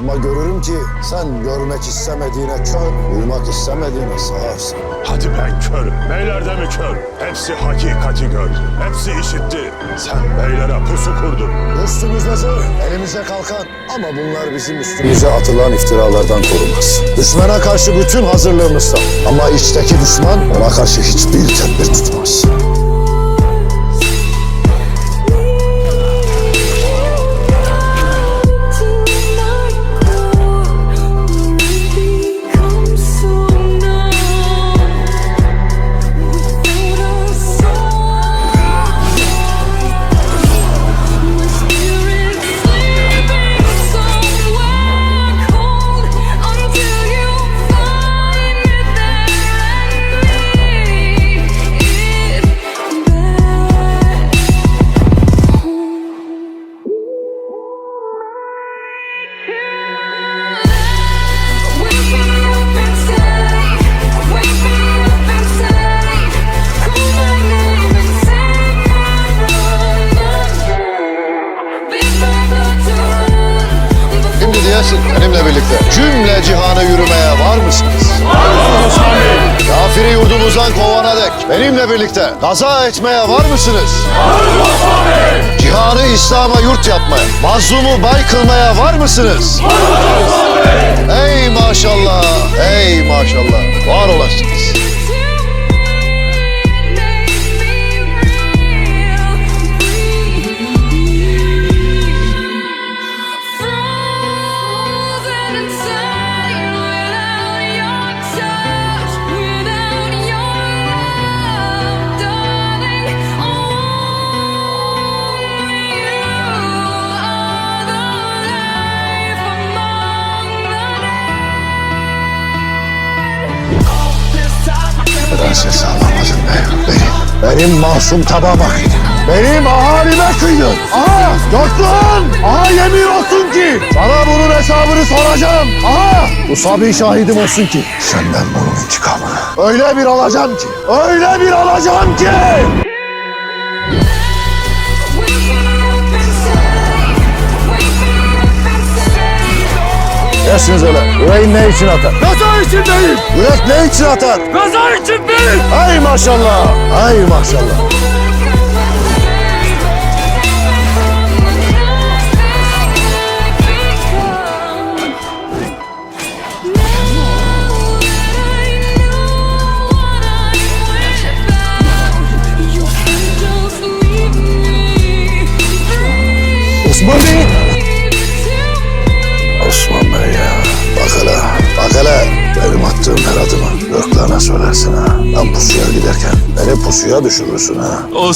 Ama görürüm ki sen görmek istemediğine kör, duymak istemediğine sağırsın. Hadi ben körüm. Beyler de mi kör? Hepsi hakikati gördü. Hepsi işitti. Sen beylere pusu kurdun. Üstümüzde zırh, elimize kalkan. Ama bunlar bizim üstümüze atılan iftiralardan korumaz. Düşmana karşı bütün hazırlığımız tam. Ama içteki düşman ona karşı hiçbir tedbir tutmaz. Birlikte cümle cihanı yürümeye var mısınız? Kafiri yurdumuzdan kovana dek benimle birlikte gaza etmeye var mısınız? Cihanı İslam'a yurt yapmaya, mazlumu bay kılmaya var mısınız? Ey maşallah, ey maşallah. Var olasınız. Prenses ağlamadın be. Benim, benim masum tabağıma kıydın. Benim ahalime kıydın. Aha Göktuğan! Aha yemin olsun ki sana bunun hesabını soracağım. Aha bu sabi şahidim olsun ki senden bunun intikamını öyle bir alacağım ki öyle bir alacağım ki. Dersiniz öyle. Yüreğin ne için atar? Gaza içindeyim. Yürek ne için atar? Gaza içindeyim. Ay maşallah. Ay maşallah. Osman Bey. Osman Bey ya. Bak hele. Bak hele. Benim attığım her adımı Gökler'e söylersin ha. Ben pusuya giderken beni pusuya düşürürsün ha. O